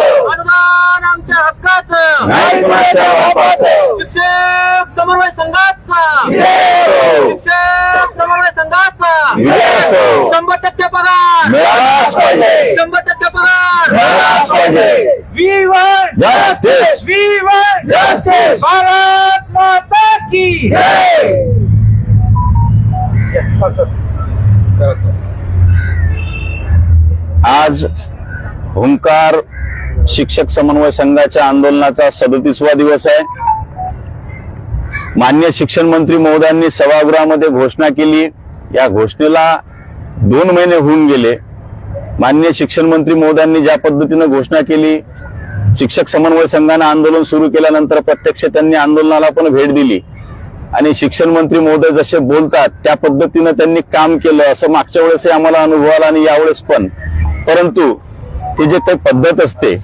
अनुदान आमच्या हक्काचं नाही कुणाच्या बापाचं. शिक्षक समन्वय संघाचा. शिक्षक समन्वय संघाचा असो. शंभर टक्के पगार मिळालाच पाहिजे शंभर टक्के पगार मिळालाच पाहिजे we Justice. We Justice. Bharat Mata की जय. आज हुंकार शिक्षक समन्वय संघाच्या आंदोलनाचा सदतीसवा दिवस आहे. मान्य शिक्षण मंत्री महोदयांनी सभागृहामध्ये घोषणा केली. या घोषणेला दोन महिने होऊन गेले. मान्य शिक्षण मंत्री महोदयांनी ज्या पद्धतीनं घोषणा केली शिक्षक समन्वय संघानं आंदोलन सुरू केल्यानंतर प्रत्यक्ष त्यांनी आंदोलनाला पण भेट दिली. आणि शिक्षण मंत्री महोदय जसे बोलतात त्या पद्धतीनं त्यांनी काम केलं असं मागच्या वेळेसही आम्हाला अनुभव आला आणि यावेळेस पण. परंतु ही जे काही पद्धत असते